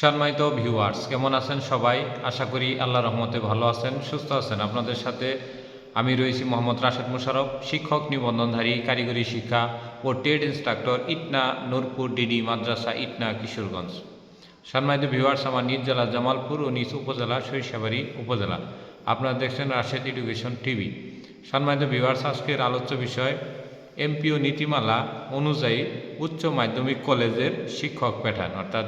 সম্মানিত ভিউয়ার্স কেমন আছেন সবাই? আশা করি আল্লাহ রহমতে ভালো আছেন, সুস্থ আছেন। আপনাদের সাথে আমি রয়েছি মোহাম্মদ রাশেদ মুশারফ, শিক্ষক, নিবন্ধনধারী, কারিগরি শিক্ষা ও trade instructor Itna Nurpur DD মাদ্রাসা, ইটনা কিশোরগঞ্জ। সম্মানিত ভিউয়ার্স আমার নিজ জেলা জামালপুর ও নিজ উপজেলা সরিষাবাড়ি উপজেলা। আপনারা দেখছেন রাশেদ এডুকেশন টিভি। সম্মানিত ভিউয়ার্স আজকের আলোচ্য বিষয়, এমপিও নীতিমালা অনুযায়ী উচ্চ মাধ্যমিক কলেজের শিক্ষক প্যাটার্ন, অর্থাৎ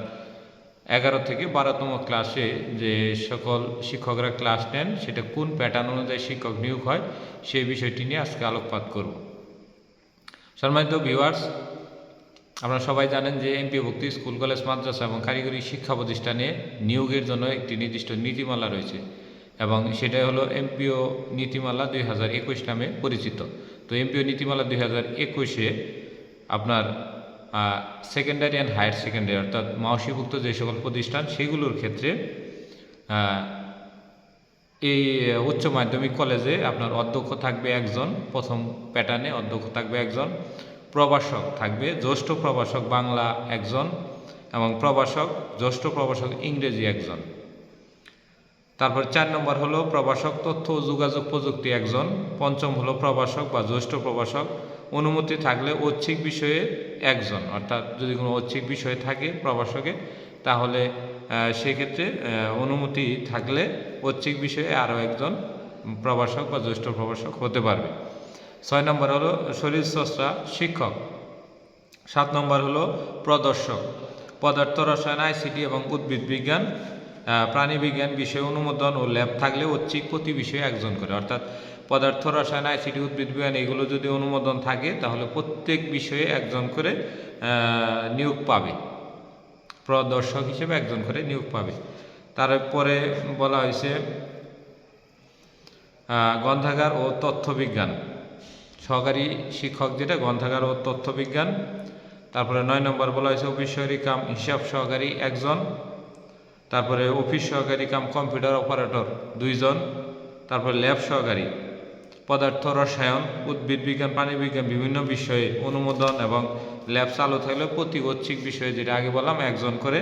এগারো থেকে বারোতম ক্লাসে যে সকল শিক্ষকরা ক্লাস নেন, সেটা কোন প্যাটার্ন অনুযায়ী শিক্ষক নিয়োগ হয় সেই বিষয়টি নিয়ে আজকে আলোকপাত করব। সম্মানিত ভিউয়ার্স আপনারা সবাই জানেন যে এমপিভুক্ত স্কুল, কলেজ, মাদ্রাসা এবং কারিগরি শিক্ষা প্রতিষ্ঠানে নিয়োগের জন্য একটি নির্দিষ্ট নীতিমালা রয়েছে এবং সেটাই হলো এমপিও নীতিমালা দুই হাজার একুশ নামে পরিচিত। তো এমপিও নীতিমালা দুই হাজার একুশে আপনার সেকেন্ডারি অ্যান্ড হায়ার সেকেন্ডারি অর্থাৎ মাওসিভুক্ত যে সকল প্রতিষ্ঠান, সেগুলোর ক্ষেত্রে এই উচ্চ মাধ্যমিক কলেজে আপনার অধ্যক্ষ থাকবে একজন, প্রথম প্যাটার্নে অধ্যক্ষ থাকবে একজন, প্রভাষক থাকবে, জ্যেষ্ঠ প্রভাষক বাংলা একজন, এবং প্রভাষক, জ্যেষ্ঠ প্রভাষক ইংরেজি একজন। তারপর চার নম্বর হলো প্রভাষক, তথ্য ও যোগাযোগ প্রযুক্তি একজন, পঞ্চম হলো প্রভাষক বা জ্যেষ্ঠ প্রভাষক অনুমতি থাকলে ঐচ্ছিক বিষয়ে একজন, অর্থাৎ যদি কোনো ঐচ্ছিক বিষয় থাকে প্রভাষকে, তাহলে সেক্ষেত্রে অনুমতি থাকলে ঐচ্ছিক বিষয়ে আরও একজন প্রভাষক বা জ্যেষ্ঠ প্রভাষক হতে পারবে। ছয় নম্বর হলো শরীর শরীরচর্চা শিক্ষক। সাত নম্বর হলো প্রদর্শক। পদার্থ, রসায়ন, আইসিটি এবং উদ্ভিদ বিজ্ঞান প্রাণীবিজ্ঞান বিষয়ে অনুমোদন ও ল্যাব থাকলে ঐচ্ছিক প্রতি বিষয়ে একজন করে। অর্থাৎ পদার্থ, রসায়ন আইসিটি উদ্ভিদ বিজ্ঞান এগুলো যদি অনুমোদন থাকে, তাহলে প্রত্যেক বিষয়ে একজন করে নিয়োগ পাবে। প্রদর্শক হিসেবে একজন করে নিয়োগ পাবে। তারপরে বলা হয়েছে গ্রন্থাগার ও তথ্যবিজ্ঞান সহকারী শিক্ষক যেটা, গ্রন্থাগার ও তথ্যবিজ্ঞান তারপরে নয় নম্বর বলা হয়েছে সহকারী কাম, হিসাব সহকারী একজন। তারপরে অফিস সহকারী কাম কম্পিউটার অপারেটর দুইজন, তারপরে ল্যাব সহকারী, পদার্থ রসায়ন, উদ্ভিদ বিজ্ঞান, প্রাণী বিজ্ঞান বিভিন্ন বিষয়ে অনুমোদন এবং ল্যাব চালু থাকলে প্রতি ঐচ্ছিক বিষয়ে যেটা আগে বললাম, একজন করে।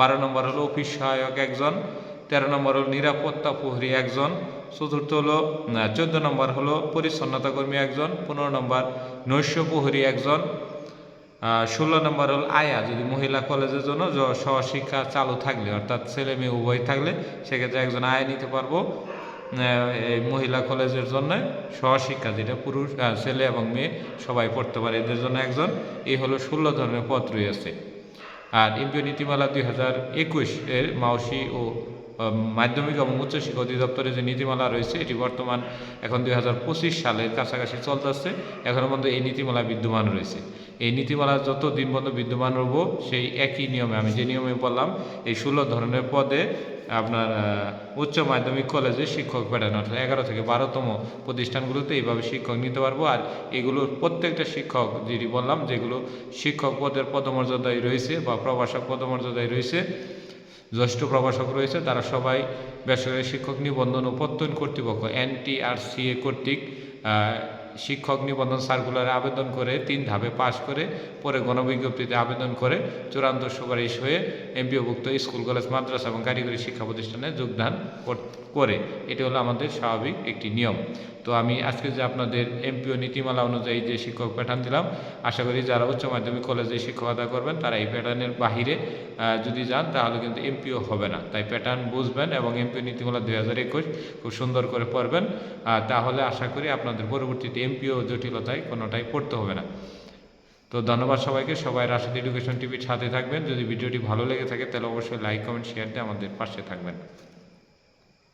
বারো নম্বর হলো অফিস সহায়ক একজন, তেরো নম্বর হলো নিরাপত্তা প্রহরী একজন, চতুর্থ হলো চোদ্দ নম্বর হলো পরিচ্ছন্নতা কর্মী একজন, পনেরো নম্বর নৈশ প্রহরী একজন ষোলো নম্বর হল আয়া। যদি মহিলা কলেজের জন্য সহশিক্ষা চালু থাকলে, অর্থাৎ ছেলে মেয়ে উভয় থাকলে, সেক্ষেত্রে একজন আয়া নিতে পারব এই মহিলা কলেজের জন্য সহশিক্ষা যেটা পুরুষ ছেলে এবং মেয়ে সবাই পড়তে পারে, এদের জন্য একজন। এই হলো ষোলো ধরনের পদ রয়েছে। আর এমপিও নীতিমালা দুই হাজার একুশ এর মাওসি ও মাধ্যমিক এবং উচ্চশিক্ষা অধিদপ্তরের যে নীতিমালা রয়েছে, এটি বর্তমান এখন দুই হাজার পঁচিশ সালের কাছাকাছি চলতেছে এখনও পর্যন্ত এই নীতিমালা বিদ্যমান রয়েছে। এই নীতিমালা যত দিন পর্যন্ত বিদ্যমান রব, সেই একই নিয়মে, আমি যে নিয়মে বললাম, এই ষোলো ধরনের পদে আপনার উচ্চ মাধ্যমিক কলেজে শিক্ষক প্যাটার্ন অর্থাৎ এগারো থেকে বারোতম প্রতিষ্ঠানগুলোতে এইভাবে শিক্ষক নিতে পারব। আর এগুলোর প্রত্যেকটা শিক্ষক, যেটি বললাম, যেগুলো শিক্ষক পদের পদমর্যাদায় রয়েছে বা প্রভাষক পদমর্যাদায় রয়েছে, জ্যেষ্ঠ প্রভাষক রয়েছে, তারা সবাই বেসরকারি শিক্ষক নিবন্ধন ও প্রত্যয়ন কর্তৃপক্ষ, এনটিআরসিএ কর্তৃক শিক্ষক নিবন্ধন সার্কুলারে আবেদন করে তিন ধাপে পাশ করে পরে গণবিজ্ঞপ্তিতে আবেদন করে চূড়ান্ত সুপারিশ হয়ে এমপিওভুক্ত স্কুল, কলেজ, মাদ্রাসা এবং কারিগরি শিক্ষা প্রতিষ্ঠানে যোগদান কর- এটি হলো আমাদের স্বাভাবিক একটি নিয়ম। তো আমি আজকে যে আপনাদের এমপিও নীতিমালা অনুযায়ী যে শিক্ষক প্যাটার্ন দিলাম, আশা করি যারা উচ্চ মাধ্যমিক কলেজে শিক্ষকতা করবেন, তারা এই প্যাটার্নের বাহিরে যদি যান তাহলে কিন্তু এমপিও হবে না। তাই প্যাটার্ন বুঝবেন এবং এমপিও নীতিমালা দুই হাজার একুশ খুব সুন্দর করে পড়বেন। তাহলে আশা করি আপনাদের পরবর্তীতে এমপিও জটিলতায় কোনোটাই পড়তে হবে না। তো ধন্যবাদ সবাইকে। সবাই রাশেদ এডুকেশন টিভির সাথে থাকবেন। যদি ভিডিওটি ভালো লেগে থাকে, তাহলে অবশ্যই লাইক কমেন্ট শেয়ার দিয়ে আমাদের পাশে থাকবেন।